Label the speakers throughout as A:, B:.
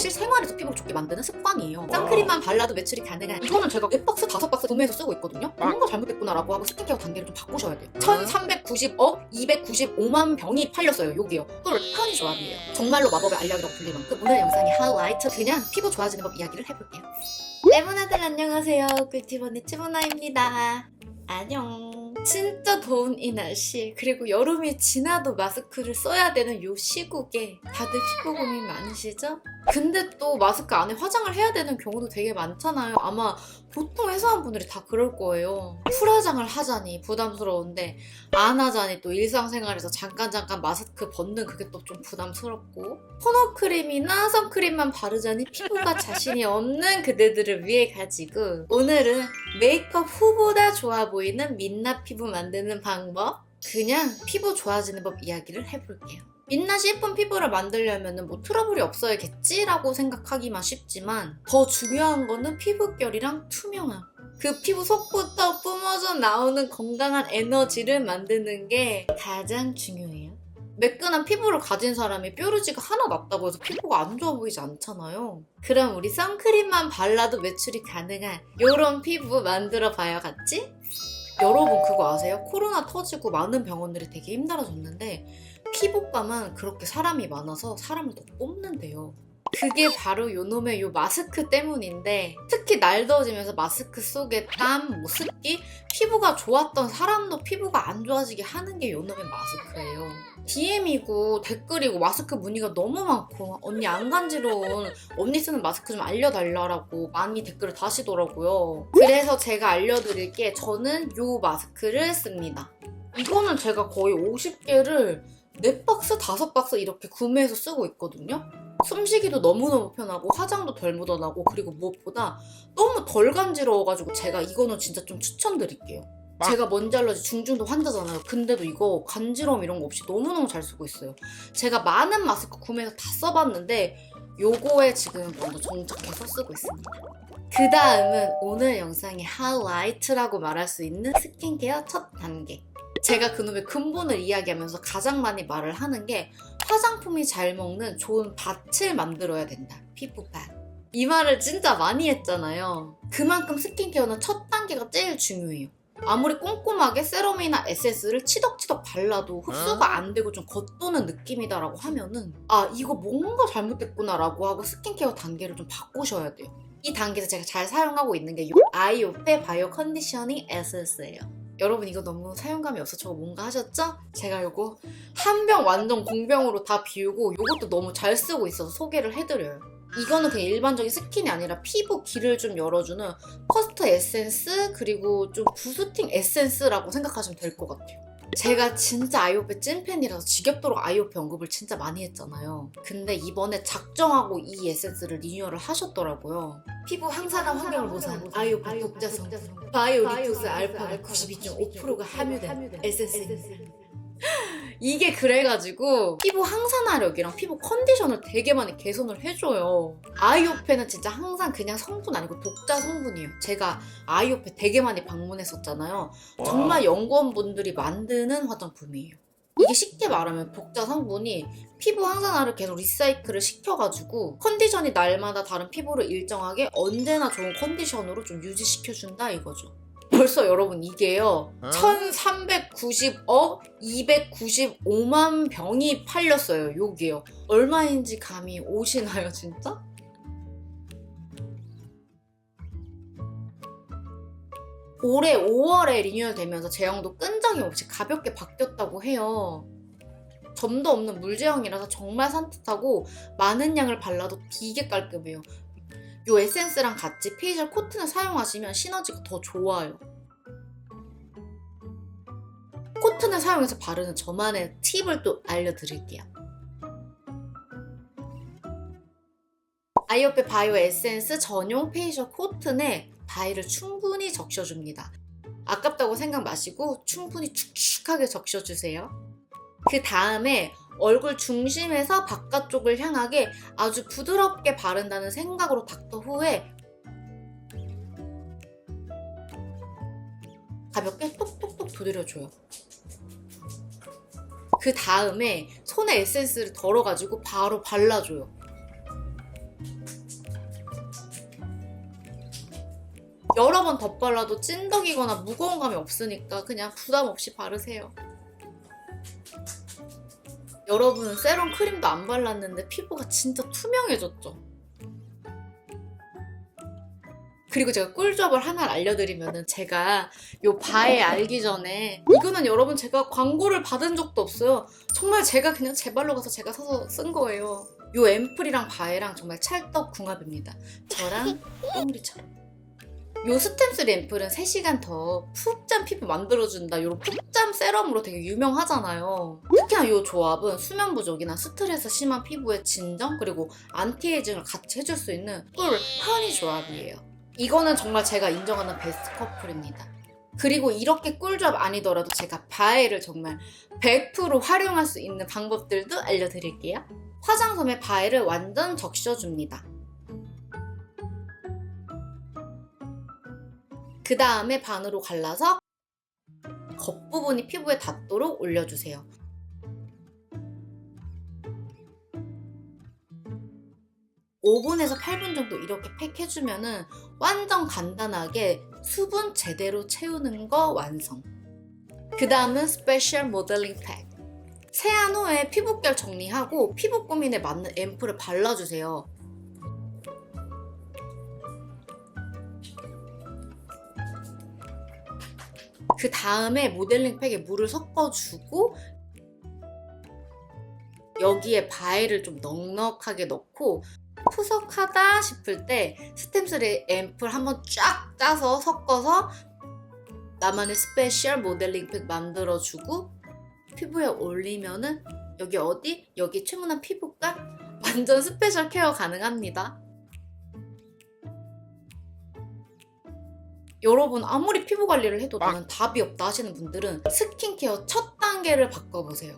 A: 실 생활에서 피부를 좋게 만드는 습관이에요. 선크림만 발라도 매출이 가능한 이거는 제가 웹박스 다섯 박스 구매해서 쓰고 있거든요. 뭔가 잘못됐구나라고 하고 스킨케어 단계를 좀 바꾸셔야 돼요. 1390억 295만 병이 팔렸어요. 여기요. 또 편이 조합이에요. 정말로 마법의 알약이라고 불릴 만큼 오늘 영상의 하이라이트 그냥 피부 좋아지는 법 이야기를 해볼게요. 레몬아들 안녕하세요. 꿀티버니 치보나입니다. 안녕. 진짜 더운 이 날씨 그리고 여름이 지나도 마스크를 써야 되는 요 시국에 다들 피부 고민 많으시죠? 근데 또 마스크 안에 화장을 해야 되는 경우도 되게 많잖아요. 아마 보통 회사원분들이 다 그럴 거예요. 풀화장을 하자니 부담스러운데 안 하자니 또 일상생활에서 잠깐 잠깐 마스크 벗는 그게 또 좀 부담스럽고 토너 크림이나 선크림만 바르자니 피부가 자신이 없는 그대들을 위해 가지고 오늘은 메이크업 후보다 좋아 보이는 민낯 피부 만드는 방법 그냥 피부 좋아지는 법 이야기를 해볼게요. 민낯이 예쁜 피부를 만들려면 뭐 트러블이 없어야겠지라고 생각하기만 쉽지만 더 중요한 거는 피부결이랑 투명함. 그 피부 속부터 뿜어져 나오는 건강한 에너지를 만드는 게 가장 중요해요. 매끈한 피부를 가진 사람이 뾰루지가 하나 났다고 해서 피부가 안 좋아 보이지 않잖아요. 그럼 우리 선크림만 발라도 매출이 가능한 이런 피부 만들어 봐요, 같이? 여러분 그거 아세요? 코로나 터지고 많은 병원들이 되게 힘들어졌는데 피부과만 그렇게 사람이 많아서 사람을 더 뽑는데요. 그게 바로 요놈의 요 마스크 때문인데 특히 날 더워지면서 마스크 속에 땀, 뭐 습기, 피부가 좋았던 사람도 피부가 안 좋아지게 하는 게 요놈의 마스크예요. DM이고 댓글이고 마스크 문의가 너무 많고 언니 안 간지러운 언니 쓰는 마스크 좀 알려달라고 많이 댓글을 다시더라고요. 그래서 제가 알려드릴 게 저는 요 마스크를 씁니다. 이거는 제가 거의 50개를 4박스, 5박스 이렇게 구매해서 쓰고 있거든요. 숨쉬기도 너무너무 편하고 화장도 덜 묻어나고 그리고 무엇보다 너무 덜 간지러워가지고 제가 이거는 진짜 좀 추천드릴게요. 제가 먼지 알러지 중증도 환자잖아요. 근데도 이거 간지러움 이런 거 없이 너무너무 잘 쓰고 있어요. 제가 많은 마스크 구매해서 다 써봤는데 요거에 지금 먼저 정착해서 쓰고 있습니다. 그 다음은 오늘 영상의 하이라이트라고 말할 수 있는 스킨케어 첫 단계. 제가 그놈의 근본을 이야기하면서 가장 많이 말을 하는 게 화장품이 잘 먹는 좋은 밭을 만들어야 된다. 피부밭. 이 말을 진짜 많이 했잖아요. 그만큼 스킨케어는 첫 단계가 제일 중요해요. 아무리 꼼꼼하게 세럼이나 에센스를 치덕치덕 발라도 흡수가 안 되고 좀 겉도는 느낌이다라고 하면은 아 이거 뭔가 잘못됐구나라고 하고 스킨케어 단계를 좀 바꾸셔야 돼요. 이 단계에서 제가 잘 사용하고 있는 게 이 아이오페 바이오 컨디셔닝 에센스예요. 여러분 이거 너무 사용감이 없어 저거 뭔가 하셨죠? 제가 이거 한 병 완전 공병으로 다 비우고 이것도 너무 잘 쓰고 있어서 소개를 해드려요. 이거는 그냥 일반적인 스킨이 아니라 피부 길을 좀 열어주는 퍼스트 에센스 그리고 좀 부스팅 에센스라고 생각하시면 될 것 같아요. 제가 진짜 아이오페 찐팬이라서 지겹도록 아이오페 언급을 진짜 많이 했잖아요. 근데 이번에 작정하고 이 에센스를 리뉴얼을 하셨더라고요. 피부 항산화 환경을 보상 아이오페 독자성 바이오 리투스 알파가 92.5%가 함유된 에센스입니다. 이게 그래가지고 피부 항산화력이랑 피부 컨디션을 되게 많이 개선을 해줘요. 아이오페는 진짜 항상 그냥 성분 아니고 독자 성분이에요. 제가 아이오페 되게 많이 방문했었잖아요. 정말 연구원분들이 만드는 화장품이에요. 이게 쉽게 말하면 독자 성분이 피부 항산화를 계속 리사이클을 시켜가지고 컨디션이 날마다 다른 피부를 일정하게 언제나 좋은 컨디션으로 좀 유지시켜준다 이거죠. 벌써 여러분 이게요. 1390억 295만 병이 팔렸어요 여기요. 얼마인지 감이 오시나요 진짜? 올해 5월에 리뉴얼 되면서 제형도 끈적임 없이 가볍게 바뀌었다고 해요. 점도 없는 물 제형이라서 정말 산뜻하고 많은 양을 발라도 되게 깔끔해요 이 에센스랑 같이 페이셜 코튼을 사용하시면 시너지가 더 좋아요. 코튼을 사용해서 바르는 저만의 팁을 또 알려드릴게요. 아이오페 바이오 에센스 전용 페이셜 코튼에 바이를 충분히 적셔줍니다. 아깝다고 생각 마시고 충분히 축축하게 적셔주세요. 그 다음에 얼굴 중심에서 바깥쪽을 향하게 아주 부드럽게 바른다는 생각으로 닦던 후에 가볍게 톡톡톡 두드려줘요. 그 다음에 손에 에센스를 덜어가지고 바로 발라줘요. 여러 번 덧발라도 찐덕이거나 무거운 감이 없으니까 그냥 부담 없이 바르세요. 여러분 세럼 크림도 안 발랐는데 피부가 진짜 투명해졌죠? 그리고 제가 꿀조합을 하나 알려드리면은 제가 요 바에 알기 전에 이거는 여러분 제가 광고를 받은 적도 없어요. 정말 제가 그냥 제 발로 가서 제가 사서 쓴 거예요. 요 앰플이랑 바에랑 정말 찰떡궁합입니다. 저랑 똥리처럼. 요 스템슬 앰플은 3시간 더푹짠 피부 만들어준다. 요런 푹잠 세럼으로 되게 유명하잖아요. 특히나 요 조합은 수면 부족이나 스트레스 심한 피부의 진정 그리고 안티에이징을 같이 해줄 수 있는 꿀 허니 조합이에요. 이거는 정말 제가 인정하는 베스트 커플입니다. 그리고 이렇게 꿀조합 아니더라도 제가 바에를 정말 100% 활용할 수 있는 방법들도 알려드릴게요. 화장솜에 바에를 완전 적셔줍니다. 그 다음에 반으로 갈라서 겉부분이 피부에 닿도록 올려주세요. 오분에서 8분 정도 이렇게 팩 해주면은 완전 간단하게 수분 제대로 채우는 거 완성. 그 다음은 스페셜 모델링 팩. 세안 후에 피부결 정리하고 피부 꾸민에 맞는 앰플을 발라주세요. 그 다음에 모델링 팩에 물을 섞어주고 여기에 바에를 좀 넉넉하게 넣고 푸석하다 싶을 때 스템슬의 앰플 한번 쫙 짜서 섞어서 나만의 스페셜 모델링 팩 만들어주고 피부에 올리면은 여기 어디? 여기 최문한 피부가 완전 스페셜 케어 가능합니다. 여러분 아무리 피부 관리를 해도 나는 답이 없다 하시는 분들은 스킨케어 첫 단계를 바꿔보세요.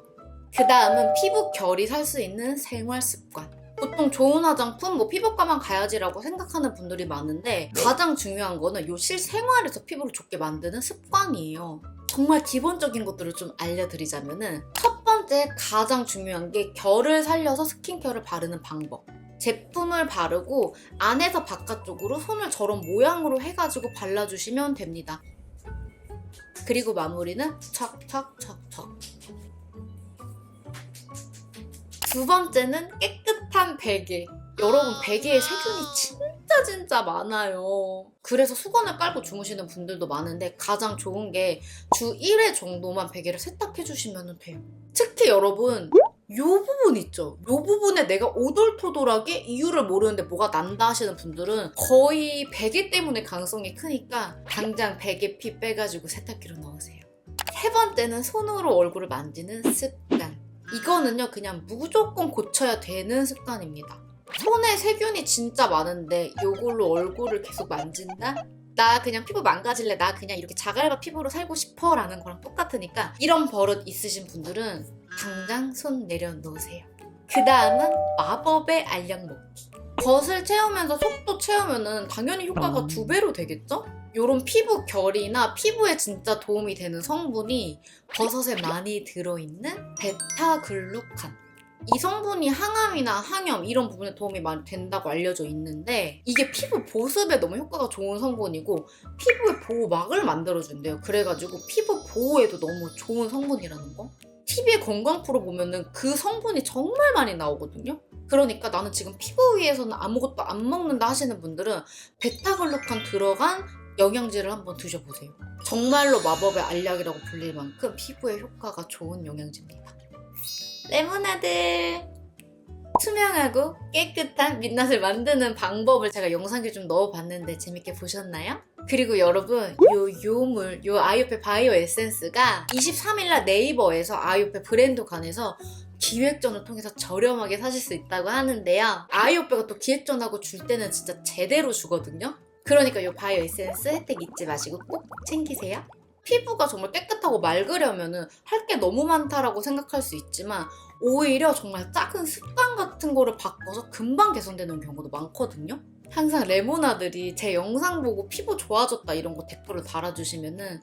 A: 그 다음은 피부 결이 살 수 있는 생활 습관. 보통 좋은 화장품, 뭐 피부과만 가야지라고 생각하는 분들이 많은데 가장 중요한 거는 요 실생활에서 피부를 좋게 만드는 습관이에요. 정말 기본적인 것들을 좀 알려드리자면은 첫 번째 가장 중요한 게 결을 살려서 스킨케어를 바르는 방법. 제품을 바르고 안에서 바깥쪽으로 손을 저런 모양으로 해가지고 발라주시면 됩니다. 그리고 마무리는 척척척척. 두 번째는 깨끗한 베개. 여러분 베개에 세균이 진짜 진짜 많아요. 그래서 수건을 깔고 주무시는 분들도 많은데 가장 좋은 게 주 1회 정도만 베개를 세탁해 주시면 돼요. 특히 여러분 요 부분 있죠. 요 부분에 내가 오돌토돌하게 이유를 모르는데 뭐가 난다 하시는 분들은 거의 베개 때문에 가능성이 크니까 당장 베개 피 빼가지고 세탁기로 넣으세요. 세 번째는 손으로 얼굴을 만지는 습관. 이거는요 그냥 무조건 고쳐야 되는 습관입니다. 손에 세균이 진짜 많은데 이걸로 얼굴을 계속 만진다? 나 그냥 피부 망가질래 나 그냥 이렇게 자갈바 피부로 살고 싶어 라는 거랑 똑같으니까 이런 버릇 있으신 분들은 당장 손 내려놓으세요. 그 다음은 마법의 알약 먹기. 겉을 채우면서 속도 채우면은 당연히 효과가 두 배로 되겠죠? 요런 피부 결이나 피부에 진짜 도움이 되는 성분이 버섯에 많이 들어있는 베타글루칸 이 성분이 항암이나 항염 이런 부분에 도움이 많이 된다고 알려져 있는데 이게 피부 보습에 너무 효과가 좋은 성분이고 피부의 보호막을 만들어준대요. 그래가지고 피부 보호에도 너무 좋은 성분이라는 거. TV에 건강 프로 보면은 그 성분이 정말 많이 나오거든요. 그러니까 나는 지금 피부 위에서는 아무것도 안 먹는다 하시는 분들은 베타글루칸 들어간 영양제를 한번 드셔보세요. 정말로 마법의 알약이라고 불릴 만큼 피부에 효과가 좋은 영양제입니다. 레모나드 투명하고 깨끗한 민낯을 만드는 방법을 제가 영상에 좀 넣어봤는데 재밌게 보셨나요? 그리고 여러분 요 요물 요 아이오페 바이오 에센스가 23일날 네이버에서 아이오페 브랜드관에서 기획전을 통해서 저렴하게 사실 수 있다고 하는데요. 아이오페가 또 기획전하고 줄 때는 진짜 제대로 주거든요. 그러니까 요 바이오 에센스 혜택 잊지 마시고 꼭 챙기세요 피부가 정말 깨끗하고 맑으려면은 할 게 너무 많다라고 생각할 수 있지만 오히려 정말 작은 습관 같은 거를 바꿔서 금방 개선되는 경우도 많거든요. 항상 레모나들이 제 영상 보고 피부 좋아졌다 이런 거 댓글을 달아주시면은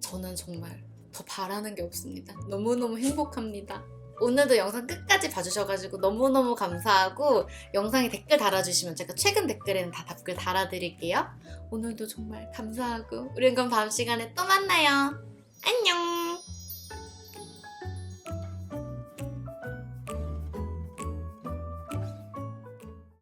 A: 저는 정말 더 바라는 게 없습니다. 너무너무 행복합니다. 오늘도 영상 끝까지 봐주셔가지고 너무너무 감사하고 영상에 댓글 달아주시면 제가 최근 댓글에는 다 답글 달아드릴게요. 오늘도 정말 감사하고 우린 그럼 다음 시간에 또 만나요. 안녕!